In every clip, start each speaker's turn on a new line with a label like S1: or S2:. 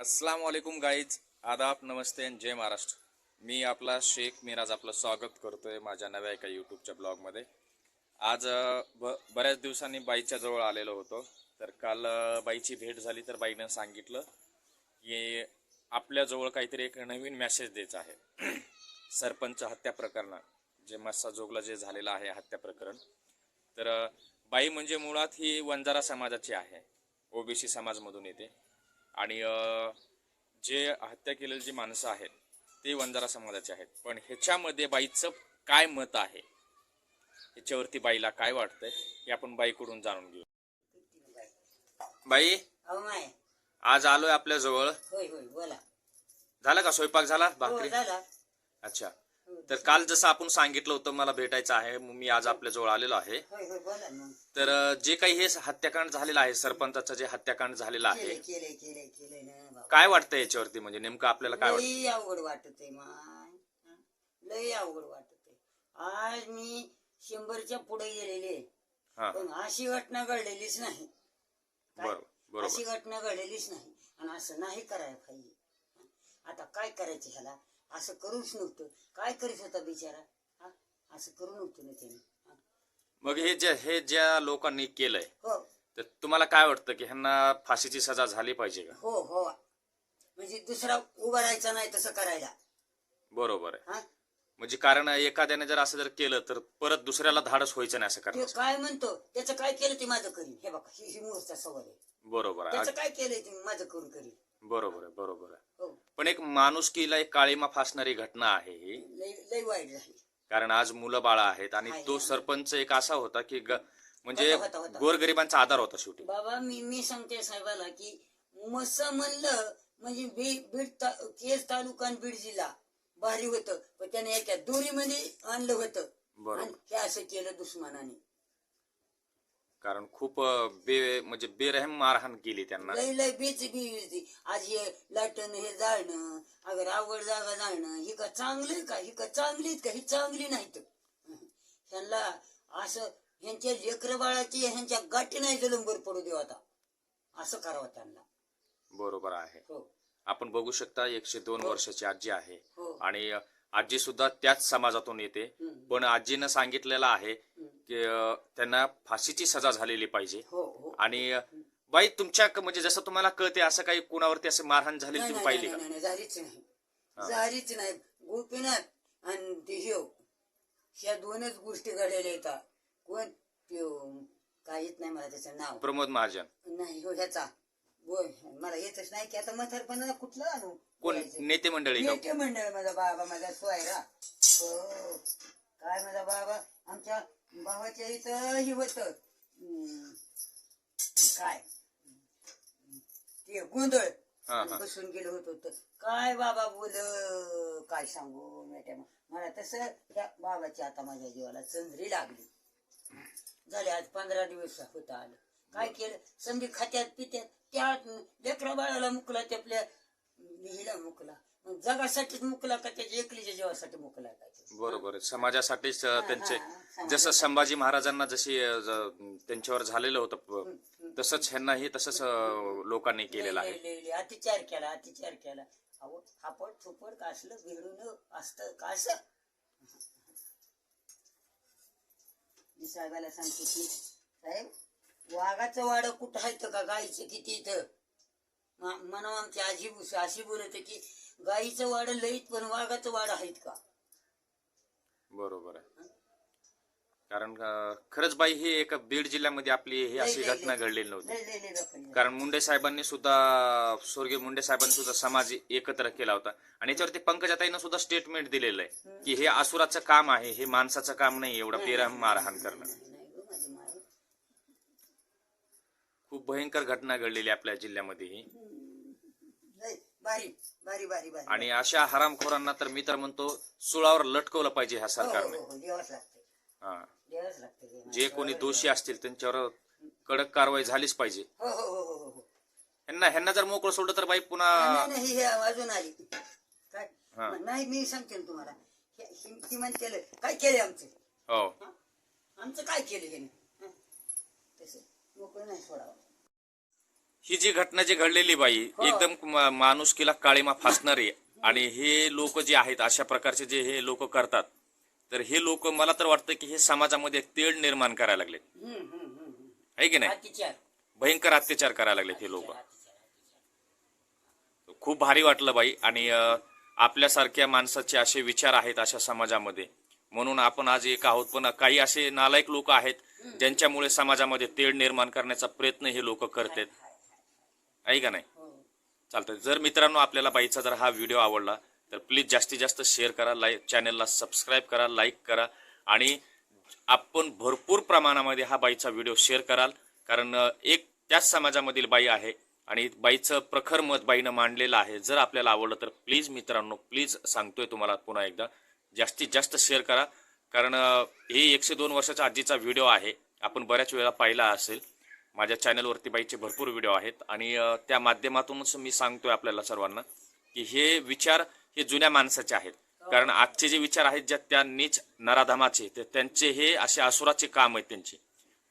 S1: अस्सलाम वालेकुम गाईज आदाब नमस्ते आणि जय महाराष्ट्र. मी आपला शेख मिराज आपलं स्वागत करतोय माझ्या नव्या एका यूट्यूबच्या ब्लॉगमध्ये आज ब बऱ्याच दिवसांनी बाईच्या जवळ आलेलो होतो. तर काल बाईची भेट झाली तर बाईनं सांगितलं की आपल्याजवळ काहीतरी एक नवीन मेसेज द्यायचा आहे. सरपंच हत्या प्रकरणात जे मस्सा जोगला जे झालेलं आहे हत्या प्रकरण. तर बाई म्हणजे मुळात ही वंजारा समाजाची आहे. ओबीसी समाजमधून येते. आणि जे हत्या केलेली जी माणसं आहेत ते वंजारा समाजाचे आहेत. पण ह्याच्यामध्ये बाईचं काय मत आहे? ह्याच्यावरती बाईला काय वाटतंय? हे आपण बाईकडून जाणून घेऊ. बाई आज आलोय आपल्या जवळ झाला का स्वयंपाक? झाला?
S2: हो
S1: भाकरी? अच्छा. तर काल जसं आपण सांगितलं होतं मला भेटायचं आहे मी आज आपल्या जवळ आलेलो आहे. तर जे काही हे हत्याकांड झालेलं आहे सरपंचाचं जे हत्याकांड झालेलं आहे काय वाटतं याच्यावरती? म्हणजे नेमकं आपल्याला काय वाटतं
S2: अवघड वाटत? लई अवघड वाटत आज मी शंभरच्या पुढे गेलेले पण अशी घटना घडलेलीच नाही. अशी घटना घडलेलीच नाही. आणि असं नाही करायला पाहिजे? आता काय करायचं ह्याला? असं करूच नव्हतं. काय करीत होता बिचारा? हा? असं करू नव्हतं ना त्याने?
S1: मग हे जे हे ज्या लोकांनी केलंय
S2: हो.
S1: तर तुम्हाला काय वाटतं की ह्यांना फाशीची सजा झाली पाहिजे का?
S2: हो हो. म्हणजे दुसरा उभा राहायचा नाही तसं करायला.
S1: बरोबर आहे.
S2: हा?
S1: म्हणजे कारण एखाद्याने जर असं जर केलं तर परत दुसऱ्याला धाडस व्हायचं नाही असं
S2: ते
S1: करण्याचं.
S2: काय म्हणतो? त्याचं काय केलं ते माझं करीन? हे बघा ही ही सवाल आहे.
S1: बरोबर आहे.
S2: त्याचं काय केलंय ते माझं करून करीन?
S1: बरोबर आहे बरोबर आहे.
S2: हो.
S1: पण एक माणुसकीला एक काळीमा फासणारी घटना आहे ही.
S2: लई लई वाईट झाली.
S1: कारण आज मुलं बाळा आहेत आणि
S2: आहे,
S1: तो
S2: आहे.
S1: सरपंच एक असा होता की ग- म्हणजे
S2: होता, होता, होता.
S1: गोरगरिबांचा आधार होता शेवटी.
S2: बाबा मी मी सांगते साहेबाला की मस म्हणलं म्हणजे बी- बीड ता- केज तालुका आणि बीड जिल्हा. भारी होतं. पण त्याने एका दोरीमध्ये आणलं होतं.
S1: बरोबर.
S2: आणि हे असं केलं दुश्मनाने.
S1: कारण खूप बे म्हणजे बेरहम मारहाण केली त्यांना.
S2: लय लय बेच बी आज हे लाटण हे जाळणं अगर अवघड जागा जाळणं ही का चांगली का? ही का चांगलीच का? ही चांगली नाहीत. ह्यांना असं ह्यांच्या लेकर बाळाची ह्यांच्या गाठी नाही जलंबर पडू देऊ आता. असं करावं त्यांना.
S1: बरोबर आहे.
S2: हो.
S1: आपण बघू शकता एकशे दोन वर्षाची आजी आहे.
S2: हो.
S1: आणि आजी सुद्धा त्याच समाजातून येते.
S2: हम्म.
S1: पण आजीनं सांगितलेलं आहे. की त्यांना फाशीची सजा झालेली पाहिजे.
S2: हो हो.
S1: आणि बाई तुमच्या क- म्हणजे जसं तुम्हाला कळते असं काही कुणावरती असं मारहाण झालेली
S2: नाही
S1: तुम्ही
S2: नाही
S1: पाहिली का?
S2: नाही, नाही, झालीच नाही. झालीच नाही. गोपीनाथ आणि ते ह्यो दोनच गोष्टी घडलेल्या येतात कोण? त्यो येत नाही मला त्याचं नाव.
S1: प्रमोद महाजन.
S2: नाही हो ह्याचा. बोल मला येतच नाही की आता म्हातारपणाला कुठलं आणू?
S1: कोण?
S2: बोलायचं.
S1: नेते मंडळी का?
S2: नेते मंडळ माझा बाबा माझा सोयरा. हो काय माझा बाबा? आमच्या भावाच्या इथं हे होत. काय? ते गोंधळ.
S1: हा, हा.
S2: बसून गेलो होतो तर. काय बाबा बोल काय सांगू मॅडम? मला तसं त्या बाबाची आता माझ्या जीवाला चंद्री लागली. झाले आज पंधरा दिवस होत आलं. काय केलं? समधी खात्यात पित्यात त्या लेकरा बाळाला मुकला त्या आपल्या हिला मुकला. जगासाठीच मुकला का त्याच्या एकलीच्या जीवासाठी मुकला काय ते?
S1: बरोबर आहे समाजासाठीच अं, त्यांचे. जसं संभाजी महाराजांना जशी अं, ज- त्यांच्यावर झालेलं होतं प- तसंच ह्यांनाही तसंच अं, लोकांनी केलेलं आहे
S2: लय- लय- लय. अतिचार केला अतिचार केला अहो थोपड का असलं भिडून असतं का असं मी साहेबाला सांगते की साहेब वाघाचं वाड कुठं आहे का गाईचं किती इथं म्हणा आमची आजी बुस- अशी बोलत की गाईचं वाड लईत पण वाघाचं वाड आहेत का?
S1: बरोबर आहे. कारण अं, खरंच बाई ही एक बीड जिल्ह्यामध्ये आपली ही अशी घटना घडलेली नव्हती.
S2: लोकांनी
S1: कारण मुंडे साहेबांनी सुद्धा स्वर्गीय मुंडे साहेबांनी सुद्धा समाज एकत्र केला होता. आणि याच्यावरती पंकजाताईनं सुद्धा स्टेटमेंट दिलेलं आहे की हे असुराचं काम आहे हे माणसाचं काम नाही एवढं बेरहम मारहाण करणं.
S2: नाही गं, माझी माय.
S1: खूप भयंकर घटना घडलेली आहे आपल्या जिल्ह्यामध्ये ही
S2: भारी भारी भारी भारी
S1: आणि अशा हरामखोरांना तर मी तर म्हणतो सुळावर लटकवलं पाहिजे ह्या
S2: हो, हो,
S1: सरकारने
S2: हो, हो,
S1: हा.
S2: ते.
S1: जे कोणी दोषी असतील त्यांच्यावर कडक कारवाई झालीच पाहिजे.
S2: हो हो हो हो हो.
S1: ह्यांना ह्यांना जर मोकळं सोडलं तर बाई पुन्हा
S2: नाही, नाही, हे अजून आली. काय?
S1: हा.
S2: नाही मी सांगते ना तुम्हाला. हे- हि- केलं. काय केलं आमचं?
S1: हो.
S2: हा? आमचं काय केलं तसं मोकळं नाही सोडावं.
S1: ही जी घटना जी घडलेली बाई
S2: हो.
S1: एकदम माणुसकीला काळीमा फासणारी. आणि हे लोक जे आहेत अशा प्रकारचे जे हे लोक करतात तर हे लोक मला तर वाटतं की हे समाजामध्ये एक तेढ निर्माण करायला लागले. आहे की नाही? भयंकर अत्याचार करायला लागले हे लोक. खूप भारी वाटलं बाई. आणि आपल्यासारख्या माणसाचे असे विचार आहेत अशा समाजामध्ये. म्हणून आपण आज एक आहोत पण काही असे नालायक लोक आहेत ज्यांच्यामुळे समाजामध्ये तेढ निर्माण करण्याचा प्रयत्न हे लोक करतात. आहे का नाही?
S2: हो.
S1: चालतंय. जर मित्रांनो आपल्याला बाईचा जर हा व्हिडिओ आवडला तर प्लीज जास्तीत जास्त शेअर करा लाईक चॅनलला सबस्क्राईब करा लाईक करा आणि आपण भरपूर प्रमाणामध्ये हा बाईचा व्हिडिओ शेअर कराल. कारण एक त्याच समाजामधील बाई आहे आणि बाईचं प्रखर मत बाईनं मांडलेलं आहे. जर आपल्याला आवडलं तर प्लीज मित्रांनो प्लीज सांगतोय तुम्हाला पुन्हा एकदा जास्तीत जास्त शेअर करा. कारण हे एकशे दोन वर्षाच्या आजीचा व्हिडिओ आहे. आपण बऱ्याच वेळा पाहिला असेल. माझ्या चॅनलवरती बाईचे भरपूर व्हिडिओ आहेत आणि त्या माध्यमातूनच मी सांगतोय आपल्याला सर्वांना की हे विचार हे जुन्या माणसाचे आहेत. कारण आजचे जे विचार आहेत ज्या त्या नीच नराधामाचे ते त्यांचे हे असे असुराचे काम आहेत त्यांचे.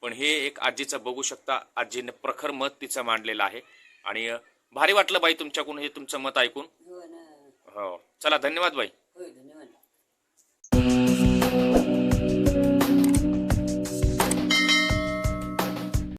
S1: पण हे एक आजीचं बघू शकता आजीने प्रखर मत तिचं मांडलेलं आहे. आणि भारी वाटलं बाई तुमच्याकडून हे तुमचं मत ऐकून.
S2: हो
S1: हो. चला धन्यवाद बाई.